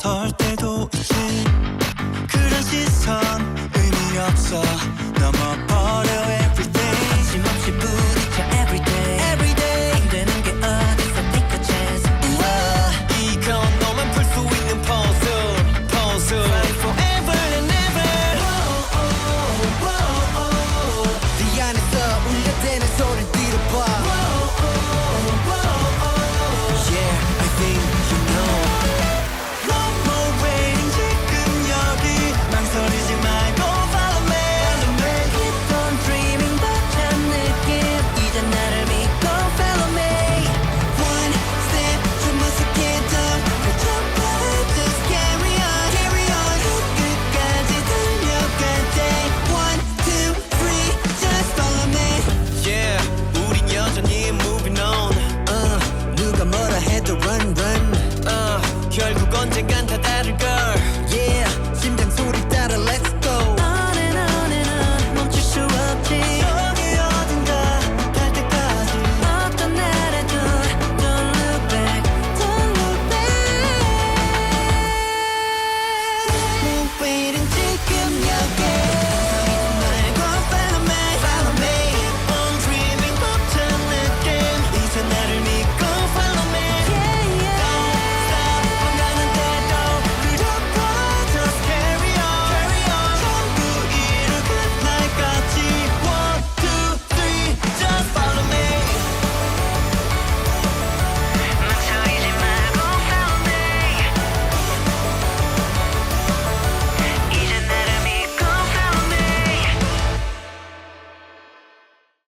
설 때도 있지. 그런 시선 의미 없어. 넘어버려 부딪혀 everyday. Everyday. 안 되는 게 어디서? take a chance 우와. 이건 너만 풀 수 있는 puzzle 퍼즐. Fight forever and ever. Oh, oh, oh, oh, oh, oh. 네 안에서 울려대는 소리 들어봐. 언젠간 다 다를 거